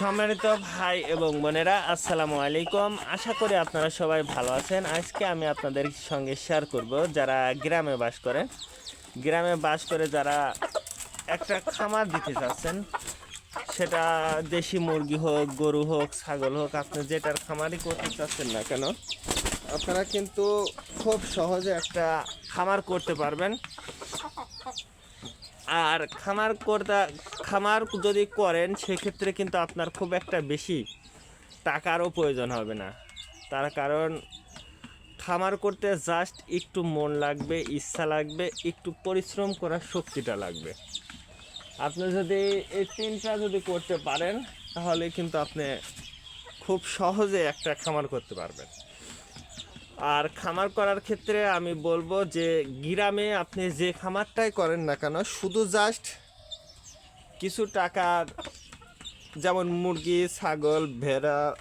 সম্মানিত ভাই এবং বোনেরা, আসসালামু আলাইকুম। আশা করি আপনারা সবাই ভালো আছেন। আজকে আমি আপনাদের সঙ্গে শেয়ার করব যারা গ্রামে বাস করেন গ্রামে বাস করে যারা একটা খামার দিতে চাচ্ছেন সেটা দেশি মুরগি হোক, গরু হোক, ছাগল হোক, আপনি যেটার খামারই করতে চাচ্ছেন না কেন, আপনারা কিন্তু খুব সহজে একটা খামার করতে পারবেন। আর খামার করতে খামার যদি করেন, সেক্ষেত্রে কিন্তু আপনার খুব একটা বেশি টাকারও প্রয়োজন হবে না। তার কারণ, খামার করতে জাস্ট একটু মন লাগবে, ইচ্ছা লাগবে, একটু পরিশ্রম করার শক্তিটা লাগবে। আপনি যদি এই তিনটা যদি করতে পারেন, তাহলে কিন্তু আপনি খুব সহজে একটা খামার করতে পারবেন। আর খামার করার ক্ষেত্রে আমি বলব যে গ্রামে আপনি যে খামারটাই করেন না কেন, শুধু জাস্ট কিছু টাকার যেমন মুরগি, ছাগল, ভেড়া,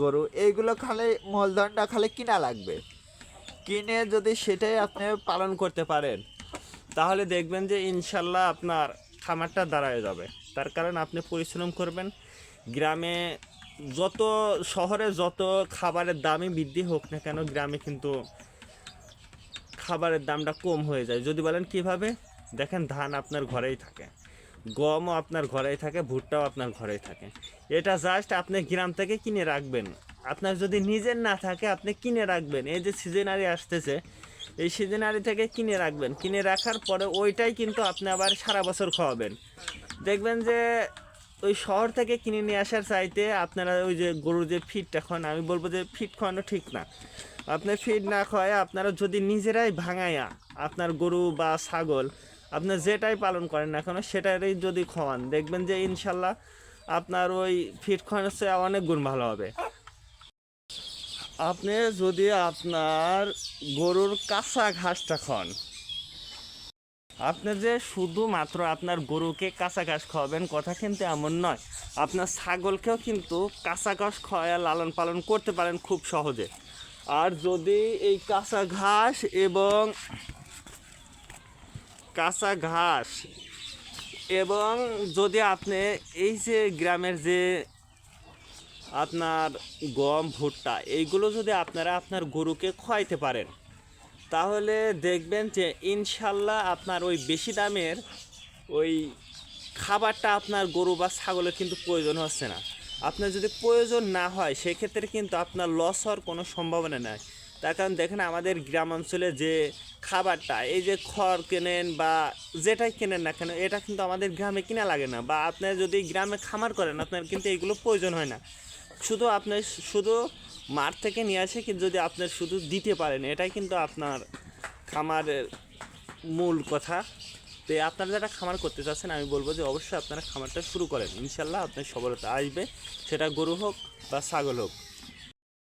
গরু, এইগুলো খালে মূলধনটা খালে কিনা লাগবে। কিনে যদি সেটাই আপনি পালন করতে পারেন, তাহলে দেখবেন যে ইনশাল্লাহ আপনার খামারটা দাঁড়ায় যাবে। তার কারণ আপনি পরিশ্রম করবেন। গ্রামে যত শহরে যত খাবারের দামই বৃদ্ধি হোক না কেন গ্রামে কিন্তু খাবারের দামটা কম হয়ে যায়। যদি বলেন কীভাবে? দেখেন, ধান আপনার ঘরেই থাকে, গমও আপনার ঘরেই থাকে, ভুট্টাও আপনার ঘরেই থাকে। এটা জাস্ট আপনি গ্রাম থেকে কিনে রাখবেন। আপনার যদি নিজের না থাকে, আপনি কিনে রাখবেন। এই যে সিজনারি আসতেছে, এই সিজনারি থেকে কিনে রাখবেন। কিনে রাখার পরে ওইটাই কিন্তু আপনি আবার সারা বছর খাওয়াবেন। দেখবেন যে ওই শহর থেকে কিনে নিয়ে আসার চাইতে আপনারা ওই যে গরুর যে ফিডটা খান আমি বলব যে ফিড খাওয়ানো ঠিক না। আপনি ফিড না খাওয়ায় আপনারা যদি নিজেরাই ভাঙাইয়া আপনার গরু বা ছাগল আপনি যেটাই পালন করেন না কেন সেটারই যদি খাওয়ান, দেখবেন যে ইনশাল্লাহ আপনার ওই ফিড খাওয়ানোর চেয়ে অনেক গুণ ভালো হবে। আপনি যদি আপনার গরুর কাঁচা ঘাসটা খান আপনি যে শুধুমাত্র আপনার গরুকে কাঁচা ঘাস খাওয়াবেন কথা কিন্তু এমন নয়। আপনার ছাগলকেও কিন্তু কাঁচা ঘাস খাওয়া লালন পালন করতে পারেন খুব সহজে। আর যদি এই কাঁচা ঘাস এবং কাঁচা ঘাস এবং যদি আপনি এই যে গ্রামের যে আপনার গম, ভুট্টা, এইগুলো যদি আপনারা আপনার গরুকে খোয়াইতে পারেন তাহলে দেখবেন যে ইনশাল্লাহ আপনার ওই বেশি দামের ওই খাবারটা আপনার গরু বা ছাগলের কিন্তু প্রয়োজন হচ্ছে না। আপনার যদি প্রয়োজন না হয়, সেক্ষেত্রে কিন্তু আপনার লস হওয়ার কোনো সম্ভাবনা নাই। তার কারণ দেখেন আমাদের গ্রাম অঞ্চলে যে খাবারটা, এই যে খড় কেনেন বা যেটাই কেনেন না কেন, এটা কিন্তু আমাদের গ্রামে কিনা লাগে না বা আপনার যদি গ্রামে খামার করেন, আপনার কিন্তু এইগুলো প্রয়োজন হয় না। শুধু আপনার, শুধু মাঠ থেকে নিয়ে আসে, কিন্তু যদি আপনার শুধু দিতে পারেন, এটাই কিন্তু আপনার খামারের মূল কথা। তো আপনারা যারা খামার করতে চাচ্ছেন, আমি বলব যে অবশ্যই আপনারা খামারটা শুরু করেন। ইনশাল্লাহ আপনার সফলতা আসবে। সেটা গরু হোক বা ছাগল হোক।